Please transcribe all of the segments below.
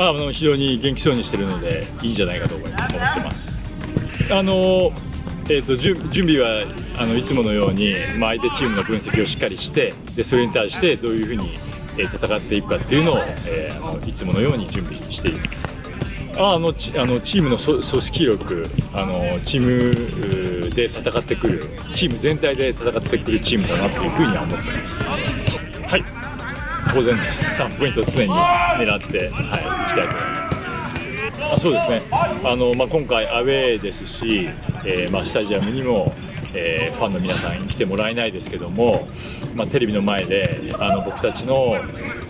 ああの非常に元気そうにしてるのでいいんじゃないかと思い思ってます。あのえー、と準準備はあのいつものように、まあ、相手チームの分析をしっかりしてでそれに対してどういうふうに、えー戦っていくかっていうのを、えーあのいつものように準備しています。ああのちあのチームの組織力あのチームーで戦ってくるチーム全体で戦ってくるチームだなというふうには思ってます。はい当然です3ポイント常に狙って、はい、いきたいと思います。あそうですねあの、まあ、今回、アウェーですし、えーまあ、スタジアムにも、えーファンの皆さんに来てもらえないですけども、まあ、テレビの前であの僕たちの、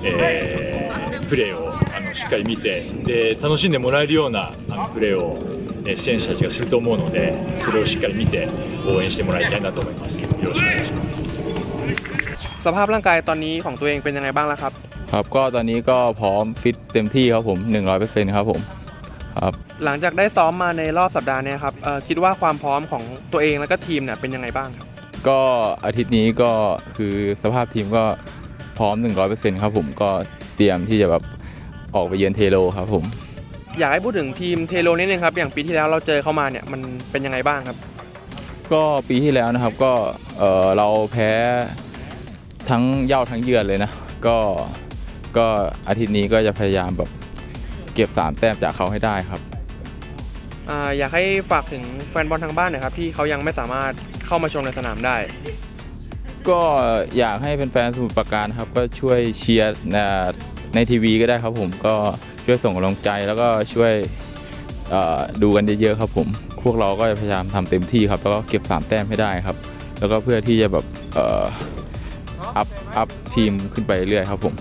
えープレーをあのしっかり見てで楽しんでもらえるようなあのプレーを、え選手たちがすると思うのでそれをしっかり見て応援してもらいたいなと思います。よろしくお願いします สภาพร่างกายตอนนี้ของตัวเองเป็นยังไงบ้างแล้วครับ ครับก็ตอนนี้ก็พร้อมฟิตเต็มที่ครับผม 100%ครับผมครับหลังจากได้ซ้อมมาในรอบสัปดาห์เนี้ครับเอ่อคิดว่าความพร้อมของตัวเองแล้วก็ทีมเนี่ยเป็นยังไงบ้างครับ ก็อาทิตย์นี้ก็คือสภาพทีมก็พร้อม 100%ครับผมก็เตรียมที่จะแบบออกไปเยือนเทโลครับผมอยากให้พูดถึงทีมเทโลนิดนึงครับอย่างปีที่แล้วเราเจอเข้ามาเนี่ยมันเป็นยังไงบ้างครับ ก็ปีที่แล้วนะครับก็เออเราแพ้ทั้งเย่าทั้งเยือนเลยนะ ก็ก็อาทิตย์นี้ก็จะพยายามแบบเก็บ3แต้มจากเขาให้ได้ครับ อ่าอยากให้ฝากถึงแฟนบอลทางบ้านหน่อยครับที่เขายังไม่สามารถเข้ามาชมในสนามได้ ก็อยากให้แฟนๆสมุทรปราการครับ ก็ช่วยเชียร์อ่าในทีวีก็ได้ครับผมก็ช่วยส่งกำลังใจแล้วก็ช่วยเอ่อ ดูกันเยอะๆครับผม พวกเราก็จะพยายามทำเต็มที่ครับ แล้วก็เก็บ 3 แต้มให้ได้ครับ แล้วก็เพื่อที่จะแบบอัพอัพทีมขึ้นไปเรื่อยครับผม